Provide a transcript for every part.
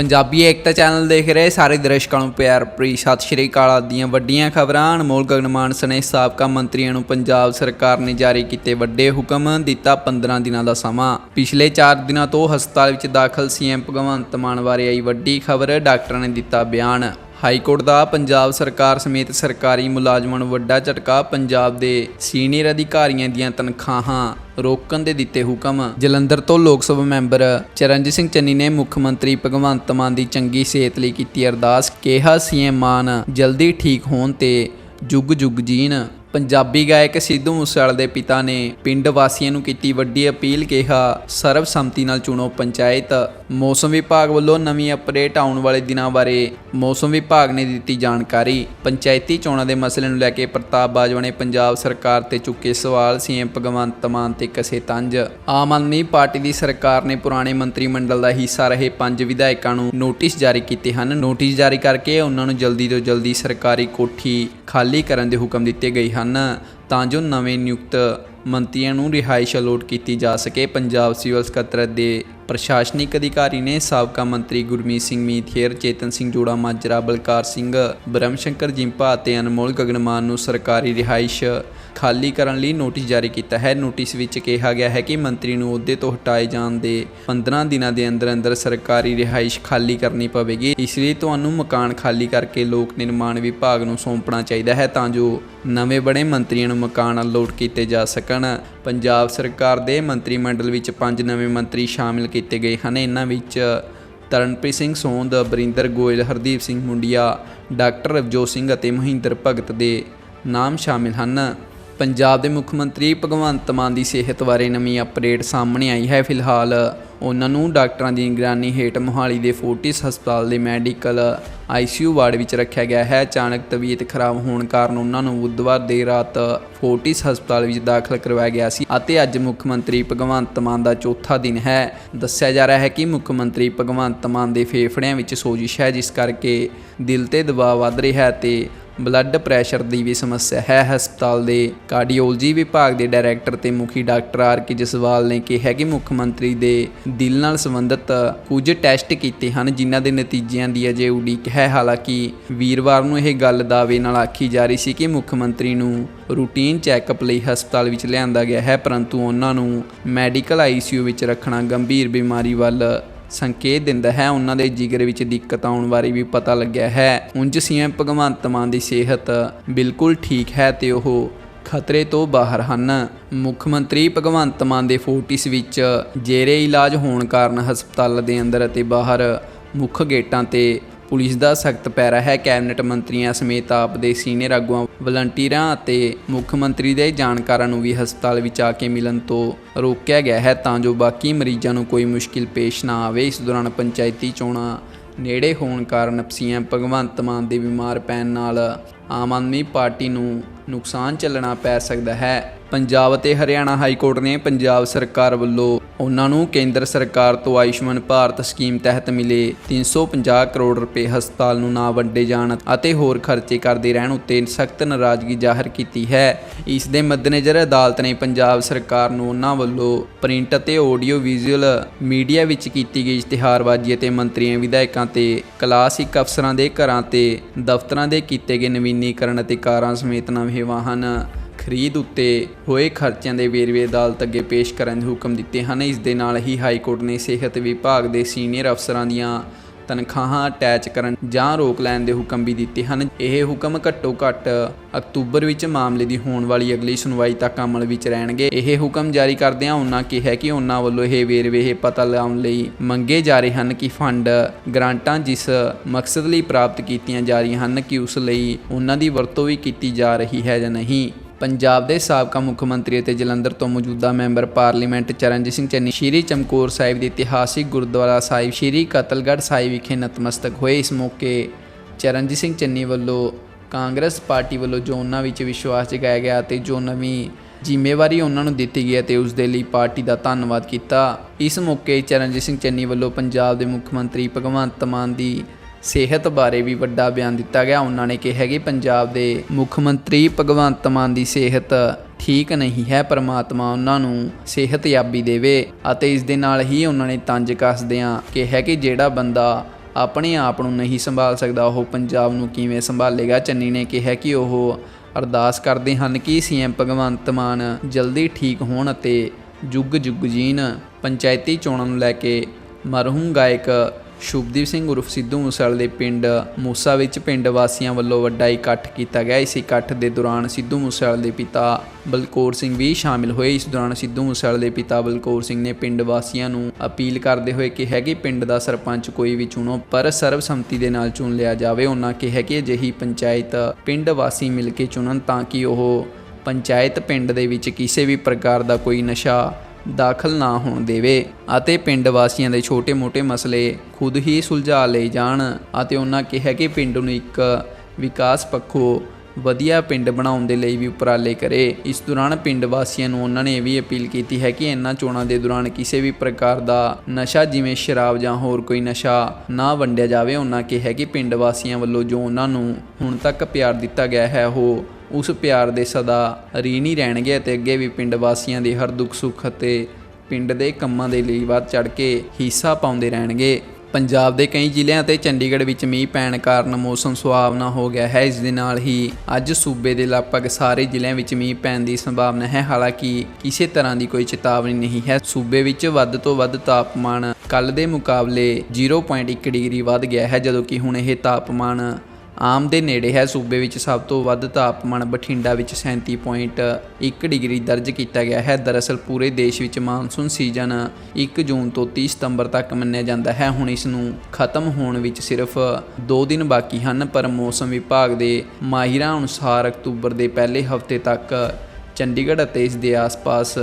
ਪੰਜਾਬੀ ਏਕਤਾ channel ਦੇਖ ਰਹੇ ਸਾਰੇ ਦਰਸ਼ਕਾਂ ਨੂੰ ਪਿਆਰ ਭਰੀ ਸਤਿ ਸ਼੍ਰੀ ਅਕਾਲ। ਆਦਿ ਦੀਆਂ ਵੱਡੀਆਂ ਖਬਰਾਂ ਅਨਮੋਲ ਗਗਨਮਾਨ ਸਣੇ ਸਾਬਕਾ ਮੰਤਰੀਆਂ ਨੂੰ ਪੰਜਾਬ ਸਰਕਾਰ ਨੇ ਜਾਰੀ ਕੀਤੇ ਵੱਡੇ ਹੁਕਮ, ਦਿੱਤਾ 15 ਦਿਨਾਂ ਦਾ ਸਮਾਂ। ਪਿਛਲੇ 4 ਦਿਨਾਂ ਤੋਂ ਹਸਪਤਾਲ ਵਿੱਚ ਦਾਖਲ ਸੀਐਮ ਭਗਵੰਤ ਮਾਨ ਬਾਰੇ ਆਈ ਵੱਡੀ ਖਬਰ, ਡਾਕਟਰਾਂ ਨੇ ਦਿੱਤਾ ਬਿਆਨ। ਹਾਈ ਕੋਰਟ ਦਾ ਪੰਜਾਬ ਸਰਕਾਰ ਸਮੇਤ ਸਰਕਾਰੀ ਮੁਲਾਜ਼ਮਾਂ ਨੂੰ ਵੱਡਾ ਝਟਕਾ ਪੰਜਾਬ ਦੇ ਸੀਨੀਅਰ ਅਧਿਕਾਰੀਆਂ ਦੀਆਂ ਤਨਖਾਹਾਂ ਰੋਕਣ ਦੇ ਦਿੱਤੇ ਹੁਕਮ। ਜਲੰਧਰ ਤੋਂ ਲੋਕ ਸਭਾ ਮੈਂਬਰ ਚਰਨਜੀਤ ਸਿੰਘ ਚੰਨੀ ਨੇ ਮੁੱਖ ਮੰਤਰੀ ਭਗਵੰਤ ਮਾਨ ਦੀ ਚੰਗੀ ਸਿਹਤ ਲਈ ਕੀਤੀ ਅਰਦਾਸ, ਕਿਹਾ, ਸੀਐਮ ਮਾਨ ਜਲਦੀ ਠੀਕ ਹੋਣ ਤੇ ਜੁਗ ਜੁਗ ਜੀਣ। ਪੰਜਾਬੀ ਗਾਇਕ ਸਿੱਧੂ ਮੂਸੇਵਾਲੇ ਦੇ ਪਿਤਾ ਨੇ ਪਿੰਡ ਵਾਸੀਆਂ ਨੂੰ ਕੀਤੀ ਵੱਡੀ ਅਪੀਲ, ਕਿਹਾ, ਸਰਬਸੰਮਤੀ ਨਾਲ ਚੁਣੋ ਪੰਚਾਇਤ। ਮੌਸਮ ਵਿਭਾਗ ਵੱਲੋਂ ਨਵੀਂ ਅਪਡੇਟ ਆਉਣ ਵਾਲੇ ਦਿਨਾਂ ਬਾਰੇ ਮੌਸਮ ਵਿਭਾਗ ਨੇ ਦਿੱਤੀ ਜਾਣਕਾਰੀ। ਪੰਚਾਇਤੀ ਚੋਣਾਂ ਦੇ ਮਸਲੇ ਨੂੰ ਲੈ ਕੇ ਪ੍ਰਤਾਪ ਬਾਜਵਾ ਨੇ ਪੰਜਾਬ ਸਰਕਾਰ ਤੇ ਚੁੱਕੇ ਸਵਾਲ, ਸੀਐਮ ਭਗਵੰਤ ਮਾਨ ਤੇ ਕਸੇ ਤੰਜ। ਆਮ ਆਦਮੀ ਪਾਰਟੀ ਦੀ ਸਰਕਾਰ ਨੇ ਪੁਰਾਣੇ ਮੰਤਰੀ ਮੰਡਲ ਦਾ ਹਿੱਸਾ ਰਹੇ ਪੰਜ ਵਿਧਾਇਕਾਂ ਨੂੰ ਨੋਟਿਸ ਜਾਰੀ ਕੀਤੇ ਹਨ। ਨੋਟਿਸ ਜਾਰੀ ਕਰਕੇ ਉਹਨਾਂ ਨੂੰ ਜਲਦੀ ਤੋਂ ਜਲਦੀ ਸਰਕਾਰੀ ਕੋਠੀ ਖਾਲੀ ਕਰਨ ਦੇ ਹੁਕਮ ਦਿੱਤੇ ਗਏ ਹਨ, ਤਾਂ ਜੋ ਨਵੇਂ ਨਿਯੁਕਤ ਮੰਤਰੀਆਂ ਨੂੰ ਰਿਹਾਇਸ਼ ਅਲੋਟ ਕੀਤੀ ਜਾ ਸਕੇ। ਪੰਜਾਬ ਸਿਵਲ ਸਕੱਤਰ ਦੇ ਪ੍ਰਸ਼ਾਸਨਿਕ ਅਧਿਕਾਰੀ ਨੇ ਸਾਬਕਾ ਮੰਤਰੀ ਗੁਰਮੀਤ ਸਿੰਘ ਮੀਥੇਰ, ਚੇਤਨ ਸਿੰਘ ਜੋੜਾ, ਮਾਜਰਾ ਬਲਕਾਰ ਸਿੰਘ ਬ੍ਰਹਮ ਸ਼ੰਕਰ ਜਿੰਪਾ ਅਤੇ ਅਨਮੋਲ ਗਗਨਮਾਨ ਨੂੰ ਸਰਕਾਰੀ ਰਿਹਾਇਸ਼ ਖਾਲੀ ਕਰਨ ਲਈ ਨੋਟਿਸ ਜਾਰੀ ਕੀਤਾ ਹੈ। ਨੋਟਿਸ ਵਿੱਚ ਕਿਹਾ ਗਿਆ ਹੈ ਕਿ ਮੰਤਰੀ ਨੂੰ ਅਹੁਦੇ ਤੋਂ ਹਟਾਏ ਜਾਣ ਦੇ 15 ਦਿਨਾਂ ਦੇ ਅੰਦਰ ਅੰਦਰ ਸਰਕਾਰੀ ਰਿਹਾਇਸ਼ ਖਾਲੀ ਕਰਨੀ ਪਵੇਗੀ। ਇਸ ਲਈ ਤੁਹਾਨੂੰ ਮਕਾਨ ਖਾਲੀ ਕਰਕੇ ਲੋਕ ਨਿਰਮਾਣ ਵਿਭਾਗ ਨੂੰ ਸੌਂਪਣਾ ਚਾਹੀਦਾ ਹੈ ਤਾਂ ਜੋ ਨਵੇਂ ਬਣੇ ਮੰਤਰੀਆਂ ਨੂੰ ਮਕਾਨ ਅਲੋਟ ਕੀਤੇ ਜਾ ਸਕਣ। ਪੰਜਾਬ ਸਰਕਾਰ ਦੇ ਮੰਤਰੀ ਮੰਡਲ ਵਿੱਚ ਪੰਜ ਨਵੇਂ ਮੰਤਰੀ ਸ਼ਾਮਿਲ ਕੀਤੇ ਗਏ ਹਨ। ਇਹਨਾਂ ਵਿੱਚ ਤਰਨਪ੍ਰੀਤ ਸਿੰਘ ਸੋਂਦ, ਬਰਿੰਦਰ ਗੋਇਲ, ਹਰਦੀਪ ਸਿੰਘ ਮੁੰਡੀਆ, ਡਾਕਟਰ ਰਵਜੋਤ ਸਿੰਘ ਅਤੇ ਮਹਿੰਦਰ ਭਗਤ ਦੇ ਨਾਮ ਸ਼ਾਮਿਲ ਹਨ। ਪੰਜਾਬ ਦੇ ਮੁੱਖ ਮੰਤਰੀ ਭਗਵੰਤ ਮਾਨ ਦੀ ਸਿਹਤ ਬਾਰੇ ਨਵੀਂ ਅਪਡੇਟ ਸਾਹਮਣੇ ਆਈ ਹੈ। ਫਿਲਹਾਲ ਉਹਨਾਂ ਨੂੰ ਡਾਕਟਰਾਂ ਦੀ ਨਿਗਰਾਨੀ ਹੇਠ ਮੋਹਾਲੀ ਦੇ ਫੋਰਟਿਸ ਹਸਪਤਾਲ ਦੇ ਮੈਡੀਕਲ ਆਈਸੀਯੂ ਵਾਰਡ ਵਿੱਚ ਰੱਖਿਆ ਗਿਆ ਹੈ। ਅਚਾਨਕ ਤਬੀਅਤ ਖਰਾਬ ਹੋਣ ਕਾਰਨ ਉਹਨਾਂ ਨੂੰ ਬੁੱਧਵਾਰ ਦੇਰ ਰਾਤ ਫੋਰਟਿਸ ਹਸਪਤਾਲ ਵਿੱਚ ਦਾਖਲ ਕਰਵਾਇਆ ਗਿਆ ਸੀ ਅਤੇ ਅੱਜ ਮੁੱਖ ਮੰਤਰੀ ਭਗਵੰਤ ਮਾਨ ਦਾ ਚੌਥਾ ਦਿਨ ਹੈ। ਦੱਸਿਆ ਜਾ ਰਿਹਾ ਹੈ ਕਿ ਮੁੱਖ ਮੰਤਰੀ ਭਗਵੰਤ ਮਾਨ ਦੇ ਫੇਫੜਿਆਂ ਵਿੱਚ ਸੋਜਿਸ਼ ਹੈ, ਜਿਸ ਕਰਕੇ ਦਿਲ ਤੇ ਦਬਾਅ ਵੱਧ ਰਿਹਾ ਹੈ ਤੇ ਬਲੱਡ ਪ੍ਰੈਸ਼ਰ ਦੀ ਵੀ ਸਮੱਸਿਆ ਹੈ। ਹਸਪਤਾਲ ਦੇ ਕਾਰਡੀਓਲੋਜੀ ਵਿਭਾਗ ਦੇ ਡਾਇਰੈਕਟਰ ਤੇ ਮੁਖੀ ਡਾਕਟਰ ਆਰ ਕੇ ਜਸਵਾਲ ਨੇ ਕਿਹਾ ਕਿ ਮੁੱਖ ਮੰਤਰੀ ਦੇ ਦਿਲ ਨਾਲ ਸੰਬੰਧਿਤ ਕੁਝ ਟੈਸਟ ਕੀਤੇ ਹਨ, ਜਿਨ੍ਹਾਂ ਦੇ ਨਤੀਜਿਆਂ ਦੀ ਅਜੇ ਉਡੀਕ ਹੈ। ਹਾਲਾਂਕਿ ਵੀਰਵਾਰ ਨੂੰ ਇਹ ਗੱਲ ਦਾਅਵੇ ਨਾਲ ਆਖੀ ਜਾ ਰਹੀ ਸੀ ਕਿ ਮੁੱਖ ਮੰਤਰੀ ਨੂੰ ਰੂਟੀਨ ਚੈੱਕਅਪ ਲਈ ਹਸਪਤਾਲ ਵਿੱਚ ਲਿਆਂਦਾ ਗਿਆ ਹੈ, ਪਰੰਤੂ ਉਹਨਾਂ ਨੂੰ ਮੈਡੀਕਲ ਆਈਸੀਯੂ ਵਿੱਚ ਰੱਖਣਾ ਗੰਭੀਰ ਬਿਮਾਰੀ ਵੱਲ ਸੰਕੇਤ ਦਿੰਦਾ ਹੈ। ਉਹਨਾਂ ਦੇ ਜਿਗਰ ਵਿੱਚ ਦਿੱਕਤ ਆਉਣ ਬਾਰੇ ਵੀ ਪਤਾ ਲੱਗਿਆ ਹੈ। ਉਂਝ ਸੀਐਮ ਭਗਵੰਤ ਮਾਨ ਦੀ ਸਿਹਤ ਬਿਲਕੁਲ ਠੀਕ ਹੈ ਤੇ ਉਹ ਖਤਰੇ ਤੋਂ ਬਾਹਰ ਹਨ। ਮੁੱਖ ਮੰਤਰੀ ਭਗਵੰਤ ਮਾਨ ਦੇ ਫੋਰਟਿਸ ਵਿੱਚ ਜੇਰੇ ਇਲਾਜ ਹੋਣ ਕਾਰਨ ਹਸਪਤਾਲ ਦੇ ਅੰਦਰ ਅਤੇ ਬਾਹਰ ਮੁੱਖ ਗੇਟਾਂ ਤੇ ਪੁਲਿਸ ਦਾ ਸਖਤ ਪੈਰਾ ਹੈ। ਕੈਬਨਿਟ ਮੰਤਰੀਆਂ ਸਮੇਤ ਆਪ ਦੇ ਸੀਨੀਅਰ ਆਗੂਆਂ, ਵਲੰਟੀਅਰਾਂ ਅਤੇ ਮੁੱਖ ਮੰਤਰੀ ਦੇ ਜਾਣਕਾਰਾਂ ਨੂੰ ਵੀ ਹਸਪਤਾਲ ਵਿੱਚ ਆ ਕੇ ਮਿਲਣ ਤੋਂ ਰੋਕਿਆ ਗਿਆ ਹੈ ਤਾਂ ਜੋ ਬਾਕੀ ਮਰੀਜ਼ਾਂ ਨੂੰ ਕੋਈ ਮੁਸ਼ਕਿਲ ਪੇਸ਼ ਨਾ ਆਵੇ। ਇਸ ਦੌਰਾਨ ਪੰਚਾਇਤੀ ਚੋਣਾਂ ਨੇੜੇ ਹੋਣ ਕਾਰਨ ਸੀਐਮ ਭਗਵੰਤ ਮਾਨ ਦੇ ਬਿਮਾਰ ਪੈਣ ਨਾਲ ਆਮ ਆਦਮੀ ਪਾਰਟੀ ਨੂੰ ਨੁਕਸਾਨ ਚੱਲਣਾ ਪੈ ਸਕਦਾ ਹੈ। ਪੰਜਾਬ ਅਤੇ ਹਰਿਆਣਾ ਹਾਈ ਕੋਰਟ ਨੇ ਪੰਜਾਬ ਸਰਕਾਰ ਵੱਲੋਂ ਉਹਨਾਂ ਨੂੰ ਕੇਂਦਰ ਸਰਕਾਰ ਤੋਂ ਆਯੁਸ਼ਮਾਨ ਭਾਰਤ ਸਕੀਮ ਤਹਿਤ ਮਿਲੇ 350 ਕਰੋੜ ਰੁਪਏ ਹਸਪਤਾਲ ਨੂੰ ਨਾ ਵੰਡੇ ਜਾਣ ਅਤੇ ਹੋਰ ਖਰਚੇ ਕਰਦੇ ਰਹਿਣ ਉੱਤੇ ਸਖਤ ਨਾਰਾਜ਼ਗੀ ਜ਼ਾਹਰ ਕੀਤੀ ਹੈ। ਇਸ ਦੇ ਮੱਦੇਨਜ਼ਰ ਅਦਾਲਤ ਨੇ ਪੰਜਾਬ ਸਰਕਾਰ ਨੂੰ ਉਹਨਾਂ ਵੱਲੋਂ ਪ੍ਰਿੰਟ ਅਤੇ ਆਡੀਓ ਵਿਜ਼ੂਅਲ ਮੀਡੀਆ ਵਿੱਚ ਕੀਤੀ ਗਈ ਇਸ਼ਤਿਹਾਰਬਾਜ਼ੀ ਅਤੇ ਮੰਤਰੀਆਂ, ਵਿਧਾਇਕਾਂ ਤੇ ਕਲਾਸਿਕ ਅਫਸਰਾਂ ਦੇ ਘਰਾਂ ਤੇ ਦਫ਼ਤਰਾਂ ਦੇ ਕੀਤੇ ਗਏ ਨਵੀਨੀਕਰਨ ਅਤੇ ਕਾਰਾਂ ਸਮੇਤ ਨਵੇਂ ਵਾਹਨ ਖਰੀਦ ਉੱਤੇ ਹੋਏ ਖਰਚਿਆਂ ਦੇ ਵੇਰਵੇ ਅਦਾਲਤ ਅੱਗੇ ਪੇਸ਼ ਕਰਨ ਦੇ ਹੁਕਮ ਦਿੱਤੇ ਹਨ। ਇਸ ਦੇ ਨਾਲ ਹੀ ਹਾਈ ਕੋਰਟ ਨੇ ਸਿਹਤ ਵਿਭਾਗ ਦੇ ਸੀਨੀਅਰ ਅਫਸਰਾਂ ਦੀਆਂ ਤਨਖਾਹਾਂ ਅਟੈਚ ਕਰਨ ਜਾਂ ਰੋਕ ਲੈਣ ਦੇ ਹੁਕਮ ਵੀ ਦਿੱਤੇ ਹਨ। ਇਹ ਹੁਕਮ ਘੱਟੋ ਘੱਟ ਅਕਤੂਬਰ ਵਿੱਚ ਮਾਮਲੇ ਦੀ ਹੋਣ ਵਾਲੀ ਅਗਲੀ ਸੁਣਵਾਈ ਤੱਕ ਅਮਲ ਵਿੱਚ ਰਹਿਣਗੇ। ਇਹ ਹੁਕਮ ਜਾਰੀ ਕਰਦਿਆਂ ਉਹਨਾਂ ਕਿਹਾ ਕਿ ਉਹਨਾਂ ਵੱਲੋਂ ਇਹ ਵੇਰਵੇ ਇਹ ਪਤਾ ਲਾਉਣ ਲਈ ਮੰਗੇ ਜਾ ਰਹੇ ਹਨ ਕਿ ਫੰਡ ਗ੍ਰਾਂਟਾਂ ਜਿਸ ਮਕਸਦ ਲਈ ਪ੍ਰਾਪਤ ਕੀਤੀਆਂ ਜਾ ਰਹੀਆਂ ਹਨ ਕਿ ਉਸ ਲਈ ਉਹਨਾਂ ਦੀ ਵਰਤੋਂ ਵੀ ਕੀਤੀ ਜਾ ਰਹੀ ਹੈ ਜਾਂ ਨਹੀਂ। ਪੰਜਾਬ ਦੇ ਸਾਬਕਾ ਮੁੱਖ ਮੰਤਰੀ ਅਤੇ ਜਲੰਧਰ ਤੋਂ ਮੌਜੂਦਾ ਮੈਂਬਰ ਪਾਰਲੀਮੈਂਟ ਚਰਨਜੀਤ ਸਿੰਘ ਚੰਨੀ, ਸ਼੍ਰੀ ਚਮਕੌਰ ਸਾਹਿਬ ਦੇ ਇਤਿਹਾਸਿਕ ਗੁਰਦੁਆਰਾ ਸਾਹਿਬ, ਸ਼੍ਰੀ ਕਤਲਗੜ੍ਹ ਸਾਹਿਬ ਵਿਖੇ ਨਤਮਸਤਕ ਹੋਏ। ਇਸ ਮੌਕੇ ਚਰਨਜੀਤ ਸਿੰਘ ਚੰਨੀ ਵੱਲੋਂ ਕਾਂਗਰਸ ਪਾਰਟੀ ਵੱਲੋਂ ਜੋ ਉਹਨਾਂ ਵਿੱਚ ਵਿਸ਼ਵਾਸ ਜਗਾਇਆ ਗਿਆ ਤੇ ਜੋ ਨਵੀਂ ਜ਼ਿੰਮੇਵਾਰੀ ਉਹਨਾਂ ਨੂੰ ਦਿੱਤੀ ਗਈ ਹੈ ਤੇ ਉਸ ਦੇ ਲਈ ਪਾਰਟੀ ਦਾ ਧੰਨਵਾਦ ਕੀਤਾ। ਇਸ ਮੌਕੇ ਚਰਨਜੀਤ ਸਿੰਘ ਚੰਨੀ ਵੱਲੋਂ ਪੰਜਾਬ ਦੇ ਮੁੱਖ ਮੰਤਰੀ ਭਗਵੰਤ ਮਾਨ ਦੀ ਸਿਹਤ ਬਾਰੇ ਵੀ ਵੱਡਾ ਬਿਆਨ ਦਿੱਤਾ ਗਿਆ। ਉਹਨਾਂ ਨੇ ਕਿਹਾ ਕਿ ਪੰਜਾਬ ਦੇ ਮੁੱਖ ਮੰਤਰੀ ਭਗਵੰਤ ਮਾਨ ਦੀ ਸਿਹਤ ਠੀਕ ਨਹੀਂ ਹੈ, ਪਰਮਾਤਮਾ ਉਹਨਾਂ ਨੂੰ ਸਿਹਤਯਾਬੀ ਦੇਵੇ ਅਤੇ ਇਸ ਦੇ ਨਾਲ ਹੀ ਉਹਨਾਂ ਨੇ ਤੰਜ ਕੱਸਦਿਆਂ ਕਿਹਾ ਕਿ ਜਿਹੜਾ ਬੰਦਾ ਆਪਣੇ ਆਪ ਨੂੰ ਨਹੀਂ ਸੰਭਾਲ ਸਕਦਾ, ਉਹ ਪੰਜਾਬ ਨੂੰ ਕਿਵੇਂ ਸੰਭਾਲੇਗਾ? ਚੰਨੀ ਨੇ ਕਿਹਾ ਕਿ ਉਹ ਅਰਦਾਸ ਕਰਦੇ ਹਨ ਕਿ ਸੀਐਮ ਭਗਵੰਤ ਮਾਨ ਜਲਦੀ ਠੀਕ ਹੋਣ ਅਤੇ ਜੁਗ ਜੁਗ ਜੀਣ। ਪੰਚਾਇਤੀ ਚੋਣਾਂ ਨੂੰ ਲੈ ਕੇ ਮਰਹੂਮ ਗਾਇਕ ਸ਼ੁਭਦੀਪ ਸਿੰਘ ਉਰਫ ਸਿੱਧੂ ਮੂਸੇਵਾਲੇ ਦੇ ਪਿੰਡ ਮੂਸਾ ਵਿੱਚ ਪਿੰਡ ਵਾਸੀਆਂ ਵੱਲੋਂ ਵੱਡਾ ਇਕੱਠ ਕੀਤਾ ਗਿਆ। ਇਸ ਇਕੱਠ ਦੇ ਦੌਰਾਨ ਸਿੱਧੂ ਮੂਸੇਵਾਲੇ ਦੇ ਪਿਤਾ ਬਲਕੌਰ ਸਿੰਘ ਵੀ ਸ਼ਾਮਿਲ ਹੋਏ। ਇਸ ਦੌਰਾਨ ਸਿੱਧੂ ਮੂਸੇਵਾਲੇ ਦੇ ਪਿਤਾ ਬਲਕੌਰ ਸਿੰਘ ਨੇ ਪਿੰਡ ਵਾਸੀਆਂ ਨੂੰ ਅਪੀਲ ਕਰਦੇ ਹੋਏ ਕਿਹਾ ਕਿ ਪਿੰਡ ਦਾ ਸਰਪੰਚ ਕੋਈ ਵੀ ਚੁਣੋ, ਪਰ ਸਰਬਸੰਮਤੀ ਦੇ ਨਾਲ ਚੁਣ ਲਿਆ ਜਾਵੇ। ਉਹਨਾਂ ਕਿਹਾ ਕਿ ਅਜਿਹੀ ਪੰਚਾਇਤ ਪਿੰਡ ਵਾਸੀ ਮਿਲ ਕੇ ਚੁਣਨ ਤਾਂ ਕਿ ਉਹ ਪੰਚਾਇਤ ਪਿੰਡ ਦੇ ਵਿੱਚ ਕਿਸੇ ਵੀ ਪ੍ਰਕਾਰ ਦਾ ਕੋਈ ਨਸ਼ਾ ਦਾਖਲ ਨਾ ਹੋਣ ਦੇਵੇ ਅਤੇ ਪਿੰਡ ਵਾਸੀਆਂ ਦੇ ਛੋਟੇ-ਮੋਟੇ ਮਸਲੇ ਖੁਦ ਹੀ ਸੁਲਝਾ ਲਏ ਜਾਣ ਅਤੇ ਉਹਨਾਂ ਕਿਹਾ ਕਿ ਪਿੰਡ ਨੂੰ ਇੱਕ ਵਿਕਾਸ ਪੱਖੋਂ ਵਧੀਆ ਪਿੰਡ ਬਣਾਉਣ ਦੇ ਲਈ ਵੀ ਉਪਰਾਲੇ ਕਰੇ। ਇਸ ਦੌਰਾਨ ਪਿੰਡ ਵਾਸੀਆਂ ਨੂੰ ਉਹਨਾਂ ਨੇ ਇਹ ਵੀ ਅਪੀਲ ਕੀਤੀ ਹੈ ਕਿ ਇਹਨਾਂ ਚੋਣਾਂ ਦੇ ਦੌਰਾਨ ਕਿਸੇ ਵੀ ਪ੍ਰਕਾਰ ਦਾ ਨਸ਼ਾ, ਜਿਵੇਂ ਸ਼ਰਾਬ ਜਾਂ ਹੋਰ ਕੋਈ ਨਸ਼ਾ ਨਾ ਵੰਡਿਆ ਜਾਵੇ, ਉਹਨਾਂ ਕਿਹਾ ਕਿ ਪਿੰਡ ਵਾਸੀਆਂ ਵੱਲੋਂ ਜੋ ਉਹਨਾਂ ਨੂੰ ਹੁਣ ਤੱਕ ਪਿਆਰ ਦਿੱਤਾ ਗਿਆ ਹੈ, ਉਹ ਉਸ ਪਿਆਰ ਦੇ ਸਦਾ ਰੀਣੀ ਰਹਿਣਗੇ ਅਤੇ ਅੱਗੇ ਵੀ ਪਿੰਡ ਵਾਸੀਆਂ ਦੇ ਹਰ ਦੁੱਖ ਸੁੱਖ ਅਤੇ ਪਿੰਡ ਦੇ ਕੰਮਾਂ ਦੇ ਲਈ ਵੱਧ ਚੜ ਕੇ ਹਿੱਸਾ ਪਾਉਂਦੇ ਰਹਿਣਗੇ। ਪੰਜਾਬ ਦੇ ਕਈ ਜ਼ਿਲ੍ਹਿਆਂ ਅਤੇ ਚੰਡੀਗੜ੍ਹ ਵਿੱਚ ਮੀਂਹ ਪੈਣ ਕਾਰਨ ਮੌਸਮ ਸੁਹਾਵਣਾ ਹੋ ਗਿਆ ਹੈ। ਇਸ ਦੇ ਨਾਲ ਹੀ ਅੱਜ ਸੂਬੇ ਦੇ ਲਗਭਗ ਸਾਰੇ ਜ਼ਿਲ੍ਹਿਆਂ ਵਿੱਚ ਮੀਂਹ ਪੈਣ ਦੀ ਸੰਭਾਵਨਾ ਹੈ। ਹਾਲਾਂਕਿ ਕਿਸੇ ਤਰ੍ਹਾਂ ਦੀ ਕੋਈ ਚੇਤਾਵਨੀ ਨਹੀਂ ਹੈ। ਸੂਬੇ ਵਿੱਚ ਵੱਧ ਤੋਂ ਵੱਧ ਤਾਪਮਾਨ ਕੱਲ ਦੇ ਮੁਕਾਬਲੇ 0.1 ਡਿਗਰੀ ਵੱਧ ਗਿਆ ਹੈ, ਜਦੋਂ ਕਿ ਹੁਣ ਇਹ ਤਾਪਮਾਨ ਆਮ ਦੇ ਨੇੜੇ ਹੈ। ਸੂਬੇ ਵਿੱਚ ਸਭ ਤੋਂ ਵੱਧ ਤਾਪਮਾਨ ਬਠਿੰਡਾ ਵਿੱਚ 37.1 ਡਿਗਰੀ ਦਰਜ ਕੀਤਾ ਗਿਆ ਹੈ। ਦਰਅਸਲ ਪੂਰੇ ਦੇਸ਼ ਵਿੱਚ ਮਾਨਸੂਨ ਸੀਜ਼ਨ 1 ਜੂਨ ਤੋਂ 30 ਸਤੰਬਰ ਤੱਕ ਮੰਨਿਆ ਜਾਂਦਾ ਹੈ। ਹੁਣ ਇਸ ਨੂੰ ਖਤਮ ਹੋਣ ਵਿੱਚ ਸਿਰਫ 2 ਦਿਨ ਬਾਕੀ ਹਨ, ਪਰ ਮੌਸਮ ਵਿਭਾਗ ਦੇ ਮਾਹਿਰਾਂ ਅਨੁਸਾਰ ਅਕਤੂਬਰ ਦੇ ਪਹਿਲੇ ਹਫ਼ਤੇ ਤੱਕ ਚੰਡੀਗੜ੍ਹ ਅਤੇ ਇਸ ਦੇ ਆਸ-ਪਾਸ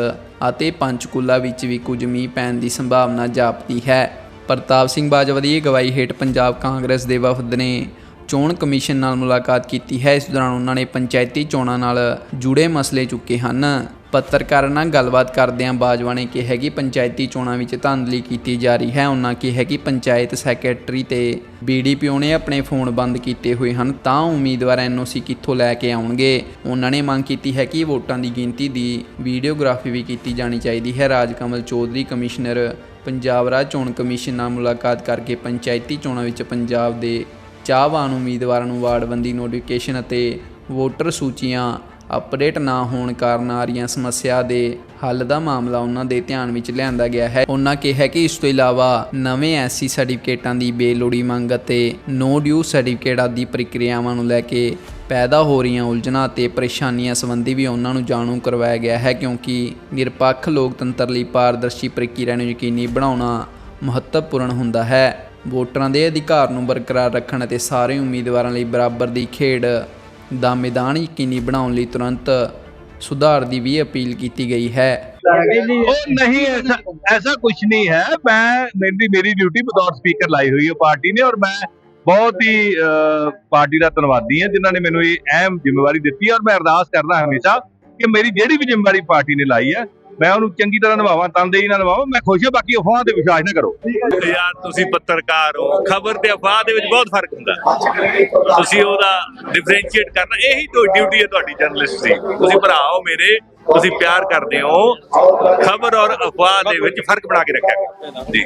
ਅਤੇ ਪੰਚਕੂਲਾ ਵਿੱਚ ਵੀ ਕੁਝ ਮੀਂਹ ਪੈਣ ਦੀ ਸੰਭਾਵਨਾ ਜਾਪਦੀ ਹੈ। ਪ੍ਰਤਾਪ ਸਿੰਘ ਬਾਜਵਾ ਦੀ ਅਗਵਾਈ ਹੇਠ ਪੰਜਾਬ ਕਾਂਗਰਸ ਦੇ ਵਫਦ ਨੇ ਚੋਣ ਕਮਿਸ਼ਨ ਨਾਲ ਮੁਲਾਕਾਤ ਕੀਤੀ ਹੈ। ਇਸ ਦੌਰਾਨ ਉਹਨਾਂ ਨੇ ਪੰਚਾਇਤੀ ਚੋਣਾਂ ਨਾਲ ਜੁੜੇ ਮਸਲੇ ਚੁੱਕੇ ਹਨ। ਪੱਤਰਕਾਰਾਂ ਨਾਲ ਗੱਲਬਾਤ ਕਰਦਿਆਂ ਬਾਜਵਾ ਨੇ ਕਿਹਾ ਕਿ ਪੰਚਾਇਤੀ ਚੋਣਾਂ ਵਿੱਚ ਧਾਂਦਲੀ ਕੀਤੀ ਜਾ ਰਹੀ ਹੈ। ਉਹਨਾਂ ਕਿਹਾ ਕਿ ਪੰਚਾਇਤ ਸੈਕਟਰੀ ਤੇ ਬੀਡੀਪੀਓ ਨੇ ਆਪਣੇ ਫੋਨ ਬੰਦ ਕੀਤੇ ਹੋਏ ਹਨ। ਤਾਂ ਉਮੀਦਵਾਰ ਐਨਓਸੀ ਕਿੱਥੋਂ ਲੈ ਕੇ ਆਉਣਗੇ? ਉਹਨਾਂ ਨੇ ਮੰਗ ਕੀਤੀ ਹੈ ਕਿ ਵੋਟਾਂ ਦੀ ਗਿਣਤੀ ਦੀ ਵੀਡੀਓਗ੍ਰਾਫੀ ਵੀ ਕੀਤੀ ਜਾਣੀ ਚਾਹੀਦੀ ਹੈ। ਰਾਜਕਮਲ ਚੌਧਰੀ, ਕਮਿਸ਼ਨਰ ਪੰਜਾਬ ਰਾਜ ਚੋਣ ਕਮਿਸ਼ਨ ਨਾਲ ਮੁਲਾਕਾਤ ਕਰਕੇ ਪੰਚਾਇਤੀ ਚੋਣਾਂ ਵਿੱਚ ਪੰਜਾਬ ਦੇ ਚਾਹਵਾਨ ਉਮੀਦਵਾਰਾਂ ਨੂੰ ਵਾਰਡਬੰਦੀ ਨੋਟੀਫਿਕੇਸ਼ਨ ਅਤੇ ਵੋਟਰ ਸੂਚੀਆਂ ਅਪਡੇਟ ਨਾ ਹੋਣ ਕਾਰਨ ਆ ਰਹੀਆਂ ਸਮੱਸਿਆ ਦੇ ਹੱਲ ਦਾ ਮਾਮਲਾ ਉਹਨਾਂ ਦੇ ਧਿਆਨ ਵਿੱਚ ਲਿਆਂਦਾ ਗਿਆ ਹੈ। ਉਹਨਾਂ ਕਿਹਾ ਕਿ ਇਸ ਤੋਂ ਇਲਾਵਾ ਨਵੇਂ ਐਸਸੀ ਸਰਟੀਫਿਕੇਟਾਂ ਦੀ ਬੇਲੋੜੀ ਮੰਗ ਅਤੇ ਨੋ ਡਿਊ ਸਰਟੀਫਿਕੇਟ ਆਦਿ ਪ੍ਰਕਿਰਿਆਵਾਂ ਨੂੰ ਲੈ ਕੇ ਪੈਦਾ ਹੋ ਰਹੀਆਂ ਉਲਝਣਾਂ ਅਤੇ ਪਰੇਸ਼ਾਨੀਆਂ ਸੰਬੰਧੀ ਵੀ ਉਹਨਾਂ ਨੂੰ ਜਾਣੂ ਕਰਵਾਇਆ ਗਿਆ ਹੈ ਕਿਉਂਕਿ ਨਿਰਪੱਖ ਲੋਕਤੰਤਰ ਲਈ ਪਾਰਦਰਸ਼ੀ ਪ੍ਰਕਿਰਿਆ ਨੂੰ ਯਕੀਨੀ ਬਣਾਉਣਾ ਮਹੱਤਵਪੂਰਨ ਹੁੰਦਾ ਹੈ। ਵੋਟਰਾਂ ਦੇ ਅਧਿਕਾਰ ਨੂੰ ਬਰਕਰਾਰ ਰੱਖਣ ਅਤੇ ਸਾਰੇ ਉਮੀਦਵਾਰਾਂ ਲਈ ਬਰਾਬਰ ਦੀ ਖੇਡ ਦਾ ਮੈਦਾਨ ਯਕੀਨੀ ਬਣਾਉਣ ਲਈ ਤੁਰੰਤ ਸੁਧਾਰ ਦੀ ਵੀ ਅਪੀਲ ਕੀਤੀ ਗਈ ਹੈ। ਉਹ ਨਹੀਂ, ਐਸਾ ਐਸਾ ਕੁਝ ਨਹੀਂ ਹੈ। ਮੈਂ, ਮੇਰੀ ਮੇਰੀ ਡਿਊਟੀ ਬਤੌਰ ਸਪੀਕਰ ਲਾਈ ਹੋਈ ਹੈ ਪਾਰਟੀ ਨੇ ਔਰ ਮੈਂ ਬਹੁਤ ਹੀ ਪਾਰਟੀ ਦਾ ਧੰਨਵਾਦੀ ਹਾਂ ਜਿਨ੍ਹਾਂ ਨੇ ਮੈਨੂੰ ਇਹ ਅਹਿਮ ਜ਼ਿੰਮੇਵਾਰੀ ਦਿੱਤੀ ਔਰ ਮੈਂ ਅਰਦਾਸ ਕਰਦਾ ਹਮੇਸ਼ਾ ਕਿ ਮੇਰੀ ਜਿਹੜੀ ਵੀ ਜ਼ਿੰਮੇਵਾਰੀ ਪਾਰਟੀ ਨੇ ਲਾਈ ਹੈ ਮੈਂ ਉਹਨੂੰ ਚੰਗੀ ਤਰ੍ਹਾਂ ਨਿਭਾਵਾਂ, ਤਨਦੇਹੀ ਨਾਲ ਨਿਭਾਵਾਂ, ਮੈਂ ਖੁਸ਼ ਹਾਂ, ਬਾਕੀ ਅਫਵਾਹਾਂ ਤੇ ਵਿਸ਼ਵਾਸ ਨਾ ਕਰੋ। ਯਾਰ, ਤੁਸੀਂ ਪੱਤਰਕਾਰ ਹੋ, ਖਬਰ ਤੇ ਅਫਵਾਹ ਦੇ ਵਿੱਚ ਬਹੁਤ ਫ਼ਰਕ ਹੁੰਦਾ। ਤੁਸੀਂ ਉਹਦਾ ਡਿਫਰੈਂਸ਼ੀਏਟ ਕਰਨਾ, ਇਹੀ ਤੋਂ ਡਿਊਟੀ ਹੈ ਤੁਹਾਡੀ ਜਰਨਲਿਸਟ ਦੀ। ਤੁਸੀਂ ਭਰਾ ਹੋ ਮੇਰੇ ਤੁਸੀਂ ਪਿਆਰ ਕਰਦੇ ਹੋ, ਖਬਰ ਔਰ ਅਫਵਾਹ ਦੇ ਵਿੱਚ ਫ਼ਰਕ ਬਣਾ ਕੇ ਰੱਖਿਆ ਜੀ।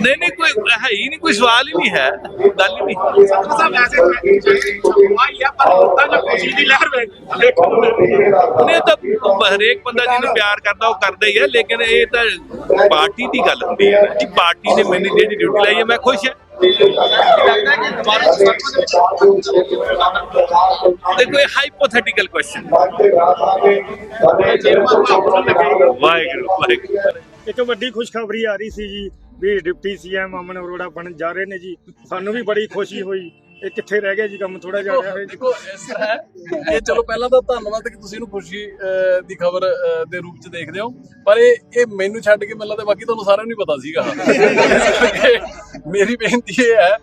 ਨਹੀਂ ਨਹੀਂ, ਕੋਈ ਹੈ ਹੀ ਨਹੀਂ, ਕੋਈ ਸਵਾਲ ਹੀ ਨਹੀਂ ਹੈ, ਗੱਲ ਹੀ ਨਹੀਂ। ਨਹੀਂ, ਤਾਂ ਹਰੇਕ ਬੰਦਾ ਜਿਹਨੂੰ ਪਿਆਰ ਕਰਦਾ, ਉਹ ਕਰਦਾ ਹੀ ਹੈ, ਲੇਕਿਨ ਇਹ ਤਾਂ ਪਾਰਟੀ ਦੀ ਗੱਲ ਹੁੰਦੀ ਹੈ ਨਾ ਪਾਰਟੀ ਨੇ ਮੈਨੂੰ ਜਿਹੜੀ ਡਿਊਟੀ ਲਾਈ ਹੈ, ਮੈਂ ਖੁਸ਼ ਹਾਂ। ਤੇ ਕੋਈ ਹਾਈਪੋਥੈਟੀਕਲ ਕੁਐਸਚਨ ਵਾਹਿਗੁਰੂ ਵਾਹਿਗੁਰੂ। ਇੱਕ ਵੱਡੀ ਖੁਸ਼ਖਬਰੀ ਆ ਰਹੀ ਸੀ ਜੀ ਵੀ ਡਿਪਟੀ ਸੀਐਮ ਅਮਨ ਅਰੋੜਾ ਬਣਨ ਜਾ ਰਹੇ ਨੇ ਜੀ। ਸਾਨੂੰ ਵੀ ਬੜੀ ਖੁਸ਼ੀ ਹੋਈ। ਇਹ ਕਿੱਥੇ ਰਹਿ ਗਿਆ ਜੀ ਕੰਮ ਥੋੜਾ ਜਿਹਾ ਰਿਹਾ ਹੈ ਜੀ ਦੇਖੋ ਇਸ ਤਰ੍ਹਾਂ ਹੈ ਇਹ ਚਲੋ ਪਹਿਲਾਂ ਤਾਂ ਧੰਨਵਾਦ ਕਿ ਤੁਸੀਂ ਇਹਨੂੰ ਖੁਸ਼ੀ ਅਹ, ਦੀ ਖਬਰ ਦੇ ਰੂਪ ਚ ਦੇਖਦੇ ਹੋ। ਪਰ ਇਹ ਇਹ ਮੈਨੂੰ ਛੱਡ ਕੇ ਮੈਨੂੰ ਲੱਗਦਾ ਬਾਕੀ ਤੁਹਾਨੂੰ ਸਾਰਿਆਂ ਨੂੰ ਹੀ ਪਤਾ ਸੀਗਾ। ਮੇਰੀ ਬੇਨਤੀ ਇਹ ਹੈ